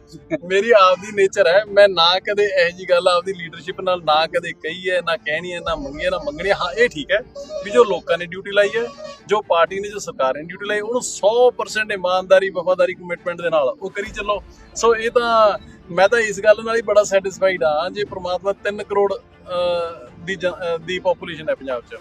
ਮੇਰੀ ਆਪਦੀ ਨੇਚਰ ਹੈ ਮੈਂ ਨਾ ਕਦੇ ਇਹੋ ਜੀ ਗੱਲ ਆਪਦੀ ਲੀਡਰਸ਼ਿਪ ਨਾਲ ਨਾ ਕਦੇ ਕਹੀ ਹੈ ਨਾ ਕਹਿਣੀ ਹੈ ਨਾ ਮੰਗੀ ਹੈ ਨਾ ਮੰਗਣੀ ਹੈ। ਹਾਂ ਇਹ ਠੀਕ ਹੈ ਵੀ ਜੋ ਲੋਕਾਂ ਨੇ ਡਿਊਟੀ ਲਾਈ ਹੈ ਜੋ ਪਾਰਟੀ ਨੇ ਜੋ ਸਰਕਾਰ ਨੇ ਡਿਊਟੀ ਲਾਈ ਉਹਨੂੰ 100% ਇਮਾਨਦਾਰੀ ਵਫਾਦਾਰੀ ਕਮਿਟਮੈਂਟ ਦੇ ਨਾਲ ਉਹ ਕਰੀ ਚੱਲੋ। ਸੋ ਇਹ ਤਾਂ ਮੈਂ ਤਾਂ ਇਸ ਗੱਲ ਨਾਲ ਹੀ ਬੜਾ ਸੈਟੀਸਫਾਈਡ ਆ ਜੇ ਪ੍ਰਮਾਤਮਾ 3 ਕਰੋੜ ਦੀ ਦੀ ਪੋਪੂਲੇਸ਼ਨ ਹੈ ਪੰਜਾਬ 'ਚ।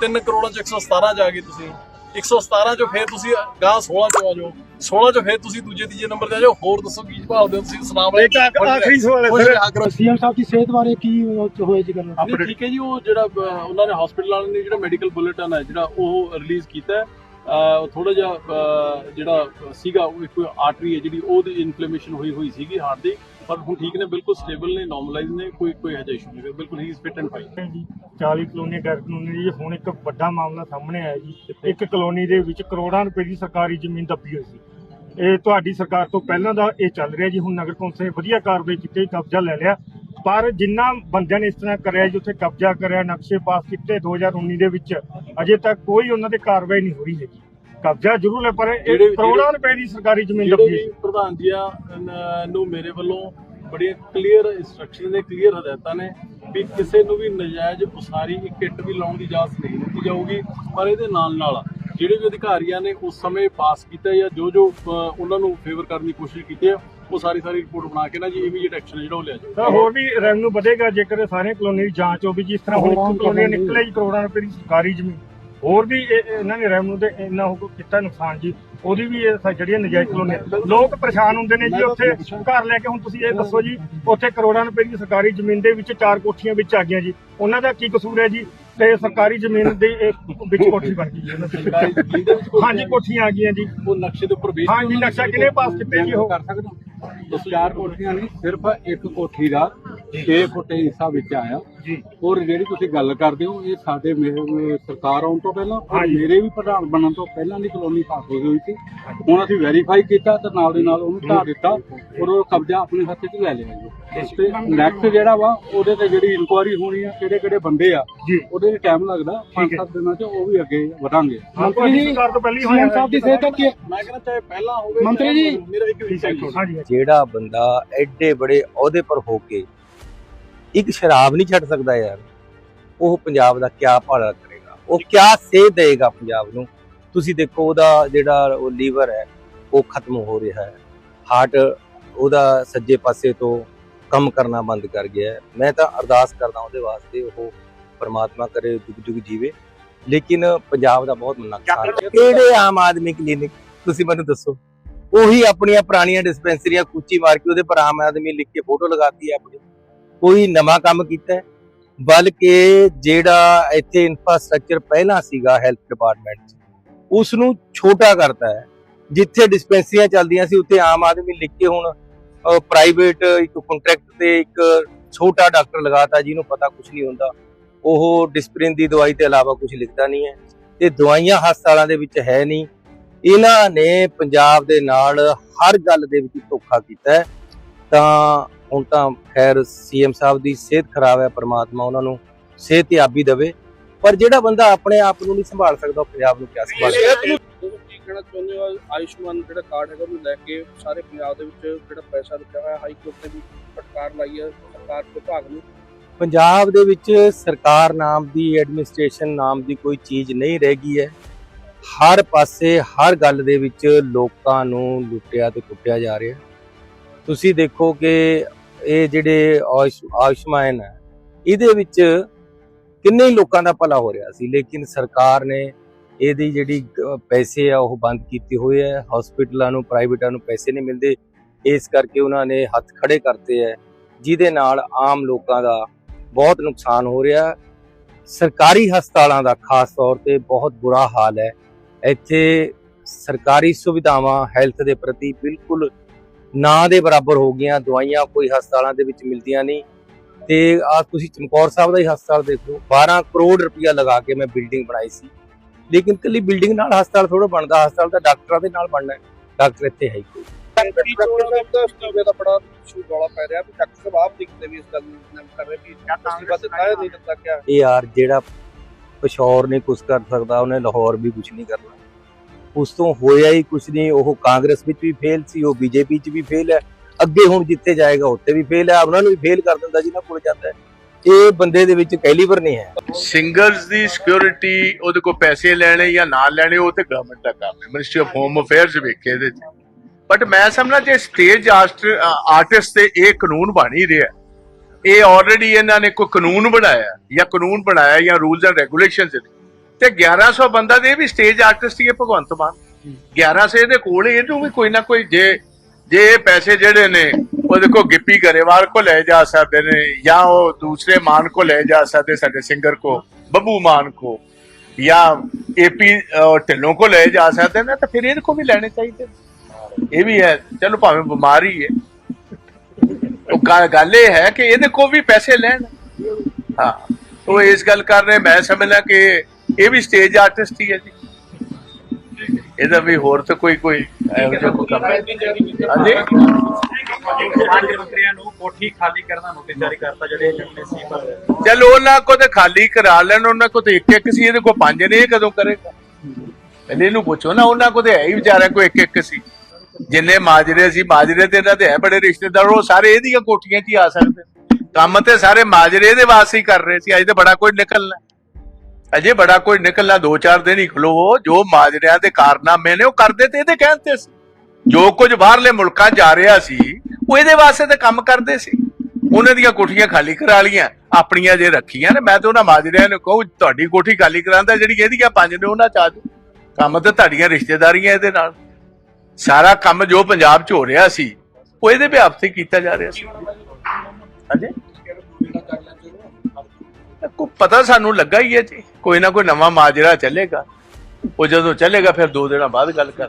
3 ਕਰੋੜਾਂ 'ਚ 117 ਜਾ ਗਏ ਤੁਸੀਂ। 117 ਚੋਂ ਫਿਰ ਤੁਸੀਂ ਗਾਂ 16 ਚੋਂ ਆ ਜਾਓ। 16 ਚੋਂ ਫਿਰ ਤੁਸੀਂ ਦੂਜੇ ਤੀਜੇ ਨੰਬਰ ਤੇ ਆ ਜਾਓ। ਹੋਰ ਦੱਸੋ ਕੀ ਭਾਲਦੇ ਹੋ? ਤੁਸੀਂ ਸੁਣਾਓ ਇੱਕ ਆਖ- ਆਖਰੀ ਸਵਾਲ ਹੈ ਸਰ। ਸੀਐਮ ਸਾਹਿਬ ਦੀ ਸਿਹਤ ਬਾਰੇ ਕੀ ਹੋਇਆ ਜੀ ਗੱਲ? ਠੀਕ ਹੈ ਜੀ ਉਹ ਜਿਹੜਾ ਉਹਨਾਂ ਨੇ ਹਸਪੀਟਲ ਵਾਲਿਆਂ ਨੇ ਜਿਹੜਾ ਮੈਡੀਕਲ ਬੁਲੇਟਿਨ ਹੈ ਜਿਹੜਾ ਉਹ ਰਿਲੀਜ਼ ਕੀਤਾ ਹੈ। ਥੋੜਾ ਜਿਹਾ ਜਿਹੜਾ ਸੀਗਾ, ਉਹ ਇੱਕ ਆਰਟਰੀ ਹੈ ਜਿਹੜੀ ਉਹਦੀ ਇਨਫਲੇਮੇਸ਼ਨ ਹੋਈ ਹੋਈ ਸੀਗੀ ਹਾਰਟ ਦੀ, ਪਰ ਹੁਣ ਠੀਕ ਨੇ, ਬਿਲਕੁਲ ਸਟੇਬਲ ਨੇ ਨਾਰਮਲਾਈਜ਼ ਨੇ, ਕੋਈ ਕੋਈ ਹਜੇ ਇਸ਼ੂ ਨਹੀਂ ਬਿਲਕੁਲ ਹੀ ਇਜ਼ ਫਿਟ ਐਂਡ ਫਾਈਨ ਜੀ 40 ਕਲੋਨੀ ਗੈਰ ਕਾਨੂੰਨੀ ਜੀ ਹੁਣ ਇੱਕ ਵੱਡਾ ਮਾਮਲਾ ਸਾਹਮਣੇ ਆਇਆ ਜੀ। ਇੱਕ ਕਲੋਨੀ ਦੇ ਵਿੱਚ ਕਰੋੜਾਂ ਰੁਪਏ ਦੀ ਸਰਕਾਰੀ ਜ਼ਮੀਨ ਦੱਬੀ ਹੋਈ ਸੀ। ਇਹ ਤੁਹਾਡੀ ਸਰਕਾਰ ਤੋਂ ਪਹਿਲਾਂ ਦਾ ਇਹ ਚੱਲ ਰਿਹਾ ਜੀ, ਹੁਣ ਨਗਰ ਕੌਂਸਲ ਨੇ ਵਧੀਆ ਕਾਰਵਾਈ ਕੀਤੀ, ਕਬਜ਼ਾ ਲੈ ਲਿਆ। ਪਰ ਜਿੰਨਾ ਬੰਦਿਆਂ ਨੇ ਇਸ ਤਰ੍ਹਾਂ ਕਰਿਆ ਜੀ ਉੱਥੇ ਕਬਜ਼ਾ ਕਰਿਆ ਨਕਸ਼ੇ ਪਾਸ ਕੀਤੇ 2019 ਦੇ ਵਿੱਚ ਅਜੇ ਤੱਕ ਕੋਈ ਉਹਨਾਂ ਤੇ ਕਾਰਵਾਈ ਨਹੀਂ ਹੋ ਰਹੀ ਹੈਗੀ। ਕਬਜ਼ਾ ਜ਼ਰੂਰ ਹੈ ਪਰ ਇਹ ਕਰੋੜਾਂ ਰੁਪਏ ਦੀ ਸਰਕਾਰੀ ਜ਼ਮੀਨ ਵੀ ਹੈ। ਪ੍ਰਧਾਨ ਜੀ ਨ- ਮੇਰੇ ਵੱਲੋਂ ਬੜੀਆਂ ਕਲੀਅਰ ਇਨਸਟਰਕਸ਼ਨ ਨੇ ਕਲੀਅਰ ਹਦਾਇਤਾਂ ਨੇ ਵੀ ਕਿਸੇ ਨੂੰ ਵੀ ਨਜਾਇਜ਼ ਉਸਾਰੀ ਇੱਕ ਇੱਟ ਵੀ ਲਾਉਣ ਦੀ ਇਜਾਜ਼ਤ ਨਹੀਂ ਦਿੱਤੀ ਜਾਊਗੀ ਪਰ ਇਹਦੇ ਨਾਲ ਨਾਲ ਜਿਹੜੇ ਵੀ ਅਧਿਕਾਰੀਆਂ ਨੇ ਉਸ ਸਮੇਂ ਪਾਸ ਕੀਤਾ ਜਾਂ ਜੋ ਜੋ ਉਹਨਾਂ ਨੂੰ ਫੇਵਰ ਕਰਨ ਦੀ ਕੋਸ਼ਿਸ਼ ਕੀਤੀ ਹੈ ਉਹ ਸਾਰੀ ਸਾਰੀ ਰਿਪੋਰਟ ਬਣਾ ਕੇ ਨਾ ਜੀ ਇਮੀਡੀਏਟ ਐਕਸ਼ਨ ਜਿਹੜਾ ਉਹ ਲਿਆ ਜਾਊਗਾ ਤਾਂ ਹੋਰ ਵੀ ਰੈਵਨਿਊ ਵਧੇਗਾ ਜੇਕਰ ਇਹ ਸਾਰੀਆਂ ਕਲੋਨੀ ਦੀ ਜਾਂਚ ਹੋਵੇ ਜਿਸ ਤਰ੍ਹਾਂ ਹੁਣ ਇੱਕ ਕਲੋਨੀ ਨਿਕਲੇ ਜੀ ਕਰੋੜਾਂ ਰੁਪਏ ਦੀ ਸਰਕਾਰੀ ਜ਼ਮੀਨ। ਹੋਰ ਵੀ ਇਹ- ਇਹ- ਇਹਨਾਂ ਨੇ ਰੈਵਨਿਊ ਦੇ ਇੰਨਾ ਉਹ ਕੀਤਾ ਨੁਕਸਾਨ ਜੀ ਉਹਦੀ ਵੀ ਇਹ ਜਿਹੜੀਆਂ ਨਜਾਇਜ਼ ਕਲੋਨੀਆਂ ਲੋਕ ਪਰੇਸ਼ਾਨ ਹੁੰਦੇ ਨੇ ਜੀ ਉੱਥੇ ਘਰ ਲੈ ਕੇ ਹੁਣ ਤੁਸੀਂ ਇਹ ਦੱਸੋ ਜੀ ਉੱਥੇ ਕਰੋੜਾਂ ਰੁਪਏ ਦੀ ਸਰਕਾਰੀ ਜ਼ਮੀਨ ਦੇ ਵਿੱਚ ਚਾਰ ਕੋਠੀਆਂ ਵਿੱਚ ਆ ਗਈਆਂ ਜੀ। ਉਹਨਾਂ ਦਾ ਕੀ ਕਸੂਰ ਹੈ ਜੀ? ਤੇ ਸਰਕਾਰੀ ਜ਼ਮੀਨ ਦੇ ਵਿੱਚ ਕੋਠੀ ਬਣ ਗਈ। ਸਰਕਾਰੀ ਜ਼ਮੀਨ ਦੇ ਵਿੱਚ ਹਾਂਜੀ ਕੋਠੀਆਂ ਆ ਗਈਆਂ ਜੀ। ਉਹ ਨਕਸ਼ੇ ਦੇ ਉੱਪਰ ਬੇਸ ਹਾਂਜੀ ਨਕਸ਼ਾ ਕਿਹਨੇ ਪਾਸ ਕੀਤੇ ਜੀ ਉਹ? ਕਰ ਸਕਦੇ ਹੋ? ਚਾਰ ਕੋਠੀਆਂ ਨਹੀਂ ਸਿਰਫ ਇੱਕ ਕੋਠੀ ਦਾ 6 ਫੁੱਟ ਹਿੱਸਾ ਵਿੱਚ ਆਇਆ। ਜੀ। ਔਰ ਜਿਹੜੀ ਤੁਸੀਂ ਗੱਲ ਕਰਦੇ ਹੋ ਇਹ ਸਾਡੇ ਮੇਰੇ ਸਰਕਾਰ ਆਉਣ ਤੋਂ ਪਹਿਲਾਂ ਔਰ। ਮੇਰੇ ਵੀ ਪ੍ਰਧਾਨ ਬਣਨ ਤੋਂ ਪਹਿਲਾਂ ਦੀ ਕਲੋਨੀ ਪਾਸ ਹੋਈ ਹੋਈ ਸੀ। ਹੁਣ ਅਸੀਂ ਵੈਰੀਫਾਈ ਕੀਤਾ ਤੇ ਨਾਲ ਦੇ ਨਾਲ ਉਹਨੂੰ ਢਾਹ ਦਿੱਤਾ ਔਰ ਉਹ ਕਬਜ਼ਾ ਆਪਣੇ ਹੱਥ 'ਚ ਲੈ ਲਿਆ ਜੀ। ਤੇ ਨੈਕਸਟ ਜਿਹੜਾ ਵਾ ਉਹਦੇ ਤੇ ਜਿਹੜੀ ਇਨਕੁਆਇਰੀ ਹੋਣੀ ਆ ਕਿਹੜੇ ਕਿਹੜੇ ਬੰਦੇ ਆ ਜੀ। ਉਹਦੇ ਲਈ ਟਾਈਮ ਲੱਗਦਾ ਹੈ। 5-7 ਦਿਨਾਂ 'ਚ ਉਹ ਵੀ ਅੱਗੇ ਵਧਾਂਗੇ। ਮੰਤਰੀ ਜੀ ਸਰਕਾਰ ਤੋਂ ਪਹਿਲਾਂ ਹੀ ਹੋਇਆ ਸੀਐਮ ਸਾਹਿਬ ਦੀ ਸਿਹਤ ਦਾ ਕੀ ਮੈਂ ਕਹਿੰਦਾ ਚਾਹੇ ਪਹਿਲਾਂ ਹੋਵੇ ਮੰਤਰੀ ਜੀ, ਮੇਰਾ ਇੱਕ ਵੀ ਹਾਂਜੀ ਹਾਂਜੀ। ਜਿਹੜਾ ਬੰਦਾ ਐਡੇ ਬੜੇ ਅਹੁਦੇ ਪਰ ਹੋ ਕੇ ਇੱਕ ਸ਼ਰਾਬ ਨਹੀਂ ਛੱਡ ਸਕਦਾ ਯਾਰ ਉਹ ਪੰਜਾਬ ਦਾ ਕਿਆ ਭਲਾ ਕਰੇਗਾ ਉਹ ਕਿਆ ਸੇਧ ਦੇਗਾ ਪੰਜਾਬ ਨੂੰ। ਤੁਸੀਂ ਦੇਖੋ ਉਹਦਾ ਜਿਹੜਾ ਉਹ ਲੀਵਰ ਹੈ ਉਹ ਖਤਮ ਹੋ ਰਿਹਾ ਹੈ। ਹਾਰਟ ਉਹਦਾ ਸੱਜੇ ਪਾਸੇ ਤੋਂ ਕੰਮ ਕਰਨਾ ਬੰਦ ਕਰ ਗਿਆ ਮੈਂ ਤਾਂ ਅਰਦਾਸ ਕਰਦਾ ਉਹਦੇ ਵਾਸਤੇ ਉਹ ਪਰਮਾਤਮਾ ਕਰੇ ਜੁਗ ਜੁਗ ਜੀਵੇ। ਲੇਕਿਨ ਪੰਜਾਬ ਦਾ ਬਹੁਤ ਨੁਕਸਾਨ। ਕਿਹੜੇ ਆਮ ਆਦਮੀ ਕਲੀਨਿਕ ਤੁਸੀਂ ਮੈਨੂੰ ਦੱਸੋ। ਉਹੀ ਆਪਣੀਆਂ ਪੁਰਾਣੀਆਂ ਡਿਸਪੈਂਸਰੀਆਂ ਕੁੱਚੀ ਮਾਰ ਕੇ ਉਹਦੇ ਪਰ ਆਮ ਆਦਮੀ ਲਿਖ ਕੇ ਫੋਟੋ ਲਗਾਤੀ ਹੈ ਆਪਣੀ। ਕੋਈ ਨਵਾਂ ਕੰਮ ਕੀਤਾ ਬਲਕਿ ਜਿਹੜਾ ਇੱਥੇ ਇਨਫਰਾਸਟ੍ਰਕਚਰ ਪਹਿਲਾਂ ਸੀਗਾ ਹੈਲਥ ਡਿਪਾਰਟਮੈਂਟ 'ਚ ਉਸ ਨੂੰ ਛੋਟਾ ਕਰਤਾ ਹੈ। ਜਿੱਥੇ ਡਿਸਪੈਂਸਰੀਆਂ ਚੱਲਦੀਆਂ ਸੀ, ਉੱਥੇ ਆਮ ਆਦਮੀ ਲਿਖ ਕੇ ਹੁਣ ਪ੍ਰਾਈਵੇਟ ਇੱਕ ਕੰਟਰੈਕਟ ਤੇ ਇੱਕ ਛੋਟਾ ਡਾਕਟਰ ਲਗਾਤਾ, ਜਿਹਨੂੰ ਪਤਾ ਕੁਝ ਨਹੀਂ ਹੁੰਦਾ। ਉਹ ਡਿਸਪ੍ਰਿਨ ਦੀ ਦਵਾਈ ਤੇ ਇਲਾਵਾ ਕੁਝ ਲਿਖਦਾ ਨਹੀਂ ਹੈ। ਤੇ ਦਵਾਈਆਂ ਹਸਪਤਾਲਾਂ ਦੇ ਵਿੱਚ ਹੈ ਨਹੀਂ। ਇਹਨਾਂ ਨੇ ਪੰਜਾਬ ਦੇ ਨਾਲ ਹਰ ਗੱਲ ਦੇ ਵਿੱਚ ਧੋਖਾ ਕੀਤਾ ਤਾਂ ਹੁਣ ਤਾਂ ਖੈਰ ਸੀਐਮ ਸਾਹਿਬ ਦੀ ਸਿਹਤ ਖਰਾਬ ਹੈ ਪ੍ਰਮਾਤਮਾ ਉਹਨਾਂ ਨੂੰ ਸਿਹਤਯਾਬੀ ਦੇਵੇ। ਪਰ ਜਿਹੜਾ ਬੰਦਾ ਆਪਣੇ ਆਪ ਨੂੰ ਨਹੀਂ ਸੰਭਾਲ ਸਕਦਾ ਉਹ ਪੰਜਾਬ ਨੂੰ ਕਿਆ ਸੰਭਾਲੇਗਾ ਤੁਸੀਂ ਕੀ ਕਹਿਣਾ ਚਾਹੁੰਦੇ ਹੋ? ਆਯੁਸ਼ਮਾਨ ਜਿਹੜਾ ਕਾਰਡ ਹੈਗਾ ਉਹਨੂੰ ਲੈ ਕੇ ਸਾਰੇ ਪੰਜਾਬ ਦੇ ਵਿੱਚ ਜਿਹੜਾ ਪੈਸਾ ਦਿੱਤਾ ਹੋਇਆ ਹਾਈ ਕੋਰਟ ਨੇ ਵੀ ਫਟਕਾਰ ਲਾਈ ਹੈ ਸਰਕਾਰ ਵਿਭਾਗ ਨੂੰ। ਪੰਜਾਬ ਦੇ ਵਿੱਚ ਸਰਕਾਰ ਨਾਮ ਦੀ ਐਡਮਿਨਿਸਟ੍ਰੇਸ਼ਨ ਨਾਮ ਦੀ ਕੋਈ ਚੀਜ਼ ਨਹੀਂ ਰਹਿ ਗਈ ਹੈ। ਹਰ ਪਾਸੇ, ਹਰ ਗੱਲ ਦੇ ਵਿੱਚ ਲੋਕਾਂ ਨੂੰ ਲੁੱਟਿਆ ਤੇ ਕੁੱਟਿਆ ਜਾ ਰਿਹਾ। ਤੁਸੀਂ ਦੇਖੋ ਕਿ ਇਹ ਜਿਹੜੇ ਆਯੁਸ਼- ਆਯੁਸ਼ਮਾਨ ਹੈ, ਇਹਦੇ ਵਿੱਚ ਕਿੰਨੇ ਲੋਕਾਂ ਦਾ ਭਲਾ ਹੋ ਰਿਹਾ ਸੀ, ਲੇਕਿਨ ਸਰਕਾਰ ਨੇ ਇਹਦੀ ਜਿਹੜੀ ਪੈਸੇ ਆ, ਉਹ ਬੰਦ ਕੀਤੇ ਹੋਏ ਆ। ਹਸਪੀਟਲਾਂ ਨੂੰ, ਪ੍ਰਾਈਵੇਟਾਂ ਨੂੰ ਪੈਸੇ ਨਹੀਂ ਮਿਲਦੇ। ਇਸ ਕਰਕੇ ਉਹਨਾਂ ਨੇ ਹੱਥ ਖੜੇ ਕਰਤੇ ਹੈ ਜਿਹਦੇ ਨਾਲ ਆਮ ਲੋਕਾਂ ਦਾ ਬਹੁਤ ਨੁਕਸਾਨ ਹੋ ਰਿਹਾ। ਸਰਕਾਰੀ ਹਸਪਤਾਲਾਂ ਦਾ ਖਾਸ ਤੌਰ ਤੇ ਬਹੁਤ ਬੁਰਾ ਹਾਲ ਹੈ। ਇੱਥੇ ਸਰਕਾਰੀ ਸੁਵਿਧਾਵਾਂ ਹੈਲਥ ਦੇ ਪ੍ਰਤੀ ਬਿਲਕੁਲ ਨਾ ਦੇ ਬਰਾਬਰ ਹੋ ਗਈਆਂ ਦਵਾਈਆਂ ਕੋਈ ਹਸਪਤਾਲਾਂ ਦੇ ਵਿੱਚ ਮਿਲਦੀਆਂ ਨਹੀਂ। ਤੇ ਆ ਤੁਸੀਂ ਚਮਕੌਰ ਸਾਹਿਬ ਦਾ ਹੀ ਹਸਪਤਾਲ ਦੇਖੋ 12 ਕਰੋੜ ਰੁਪਇਆ ਲਗਾ ਕੇ ਮੈਂ ਬਿਲਡਿੰਗ ਬਣਾਈ ਸੀ। ਲੇਕਿਨ ਕੱਲੀ ਬਿਲਡਿੰਗ ਨਾਲ ਹਸਪਤਾਲ ਥੋੜਾ ਬਣਦਾ ਹਸਪਤਾਲ ਤਾਂ ਡਾਕਟਰਾਂ ਦੇ ਨਾਲ ਬਣਨਾ ਹੈ ਡਾਕਟਰ ਇੱਥੇ ਹੈ ਹੀ ਕੋਈ। ਇਹ ਯਾਰ ਜਿਹੜਾ ਪਿਸ਼ੌਰ ਨਹੀਂ ਕੁਝ ਕਰ ਸਕਦਾ, ਉਹਨੇ ਲਾਹੌਰ ਵੀ ਕੁਝ ਨਹੀਂ ਕਰਨਾ। ਉਸ ਤੋਂ ਹੋਇਆ ਹੀ ਕੁਝ ਨਹੀਂ, ਉਹ ਕਾਂਗਰਸ ਵਿੱਚ ਵੀ ਫੇਲ ਸੀ, ਉਹ ਬੀਜੇਪੀ 'ਚ ਵੀ ਫੇਲ ਹੈ। ਅੱਗੇ ਹੁਣ ਜਿੱਥੇ ਜਾਏਗਾ, ਉੱਥੇ ਵੀ ਫੇਲ ਹੈ, ਉਹਨਾਂ ਨੂੰ ਵੀ ਫੇਲ ਕਰ ਦਿੰਦਾ ਜਿਹਨਾਂ ਕੋਲ ਜਾਂਦਾ ਇਹ ਬੰਦੇ ਦੇ ਵਿੱਚ ਕੈਲੀਬਰ ਨਹੀਂ ਹੈ। ਸਿੰਗਰਸ ਦੀ ਸਿਕਿਉਰਿਟੀ ਉਹਦੇ ਕੋਲ ਪੈਸੇ ਲੈਣੇ ਜਾਂ ਨਾ ਲੈਣੇ, ਉਹ ਤੇ ਗਵਰਨਮੈਂਟ ਦਾ ਕੰਮ ਹੈ। ਮਿਨਿਸਟਰੀ ਆਫ ਹੋਮ ਅਫੇਅਰਸ ਵੇਖੇ ਇਹਦੇ ਚ। ਬਟ ਮੈਂ ਸਮਝਦਾ, ਜੇ ਸਟੇਜ ਆਰਟਿਸਟ ਤੇ ਇਹ ਕਾਨੂੰਨ ਬਣ ਹੀ ਰਿਹਾ ਇਹ ਆਲਰੇਡੀ ਇਹਨਾਂ ਨੇ ਕੋਈ ਕਾਨੂੰਨ ਬਣਾਇਆ ਜਾਂ ਕਾਨੂੰਨ ਬਣਾਇਆ ਜਾਂ ਰੂਲਸ ਐਂਡ ਰੈਗੂਲੇਸ਼ਨਸ ਤੇ 1100 ਬੰਦਾ ਦੇ ਵੀ ਸਟੇਜ ਆਰਟਿਸਟ ਹੀ ਹੈ ਭਗਵੰਤ ਮਾਨ। 1100 ਇਹਦੇ ਕੋਲ ਇਹਨੂੰ ਵੀ ਕੋਈ ਨਾ ਕੋਈ ਜੇ ਜੇ ਪੈਸੇ ਜਿਹੜੇ ਨੇ, ਉਹਦੇ ਕੋ ਗਿੱਪੀ ਗਰੇਵਾਲ ਕੋ ਲੈ ਜਾ ਸਕਦੇ ਨੇ ਜਾਂ ਉਹ ਦੂਸਰੇ ਮਾਨ ਕੋ ਲੈ ਜਾ ਸਕਦੇ ਸਾਡੇ ਸਿੰਗਰ ਕੋ ਬੱਬੂ ਮਾਨ ਕੋ ਜਾਂ ਏਪੀ ਢਿੱਲੋਂ ਕੋ ਲੈ ਜਾ ਸਕਦੇ ਨੇ, ਤਾਂ ਫਿਰ ਇਹਦੇ ਕੋ ਵੀ ਲੈਣੇ ਚਾਹੀਦੇ ਇਹ ਵੀ ਹੈ, ਚਲੋ ਭਾਵੇਂ ਬਿਮਾਰੀ ਹੈ। ਗੱਲ- ਇਹ ਹੈ ਕਿ ਇਹਦੇ ਕੋਲ ਵੀ ਪੈਸੇ ਲੈਣ। ਹਾਂ, ਉਹ ਇਸ ਗੱਲ ਕਰ ਰਹੇ, ਮੈਂ ਸਮਝਣਾ ਕਿ ਇਹ ਵੀ ਸਟੇਜ ਆਰਟਿਸਟ ਹੀ ਹੈ ਜੀ। ਇਹਦਾ ਵੀ ਹੋਰ ਤਾਂ ਕੋਈ ਕੋਈ ਇਹੋ ਜਿਹਾ ਕੋਈ ਕੰਮ ਹਾਂਜੀ? ਪੰਜ ਮੰਤਰੀਆਂ ਨੂੰ ਕੋਠੀ ਖਾਲੀ ਕਰਨ ਨੋਟਿਸ ਜਾਰੀ ਕਰਤਾ ਜਿਹੜੇ ਐਮਐਲਏ ਸੀ ਪਰ ਚਲੋ ਉਹਨਾਂ ਕੋ ਤੇ ਖਾਲੀ ਕਰਾ ਲੈਣ, ਉਹਨਾਂ ਕੋ ਤੇ ਇੱਕ ਇੱਕ ਸੀ, ਇਹਦੇ ਕੋ ਪੰਜ ਨੇ, ਇਹ ਕਦੋਂ ਕਰੇਗਾ? ਪਹਿਲੇ ਇਹਨੂੰ ਪੁੱਛੋ ਨਾ, ਉਹਨਾਂ ਕੋ ਤੇ ਹੈ ਹੀ ਵਿਚਾਰਾ ਕੋਈ ਇੱਕ ਇੱਕ ਸੀ। ਜਿੰਨੇ ਮਾਜਰੇ ਸੀ, ਮਾਜਰੇ ਤੇ ਇਹਨਾਂ ਦੇ ਹੈ ਬੜੇ ਰਿਸ਼ਤੇਦਾਰ, ਉਹ ਸਾਰੇ ਇਹਦੀਆਂ ਕੋਠੀਆਂ 'ਚ ਹੀ ਆ ਸਕਦੇ। ਕੰਮ ਤੇ ਸਾਰੇ ਮਾਜਰੇ ਦੇ ਵਾਸਤੇ ਹੀ ਕਰ ਰਹੇ ਸੀ, ਅਜੇ ਤੇ ਬੜਾ ਕੋਈ ਨਿਕਲਣਾ। ਅਜੇ ਬੜਾ ਕੋਈ ਨਿਕਲਣਾ, ਦੋ ਚਾਰ ਦਿਨ ਹੀ ਖਲੋ, ਜੋ ਮਾਜਰਿਆਂ ਦੇ ਕਾਰਨਾਮੇ ਨੇ, ਉਹ ਕਰਦੇ ਤੇ ਇਹਦੇ ਕਹਿਣ ਤੇ ਸੀ। ਜੋ ਕੁਝ ਬਾਹਰਲੇ ਮੁਲਕਾਂ 'ਚ ਜਾ ਰਿਹਾ ਸੀ, ਉਹ ਇਹਦੇ ਵਾਸਤੇ ਤਾਂ ਕੰਮ ਕਰਦੇ ਸੀ। ਉਹਨਾਂ ਦੀਆਂ ਕੋਠੀਆਂ ਖਾਲੀ ਕਰਾ ਲੀਆਂ ਆਪਣੀਆਂ ਜੇ ਰੱਖੀਆਂ ਨੇ, ਮੈਂ ਤਾਂ ਉਹਨਾਂ ਮਾਜਰਿਆਂ ਨੂੰ ਕਹੂੰ, ਤੁਹਾਡੀ ਕੋਠੀ ਖਾਲੀ ਕਰਾਂਦਾ ਜਿਹੜੀ ਇਹਦੀਆਂ ਪੰਜ ਨੇ, ਉਹਨਾਂ 'ਚ ਆ ਜਾਓ ਕੰਮ ਤੇ ਤੁਹਾਡੀਆਂ ਰਿਸ਼ਤੇਦਾਰੀਆਂ ਇਹਦੇ ਨਾਲ। ਸਾਰਾ ਕੰਮ ਜੋ ਪੰਜਾਬ 'ਚ ਹੋ ਰਿਹਾ ਸੀ, ਉਹ ਇਹਦੇ ਵਿਆਪ ਤੇ ਕੀਤਾ ਜਾ ਰਿਹਾ ਸੀ। ਹਾਂਜੀ? ਕੋ ਪਤਾ ਸਾਨੂੰ ਲੱਗਾ ਹੀ ਹੈ ਜੀ, ਕੋਈ ਨਾ ਕੋਈ ਨਵਾਂ ਮਾਜਰਾ ਚੱਲੇਗਾ। ਉਹ ਜਦੋਂ ਚੱਲੇਗਾ, ਫਿਰ ਦੋ ਦਿਨਾਂ ਬਾਅਦ ਗੱਲ ਕਰ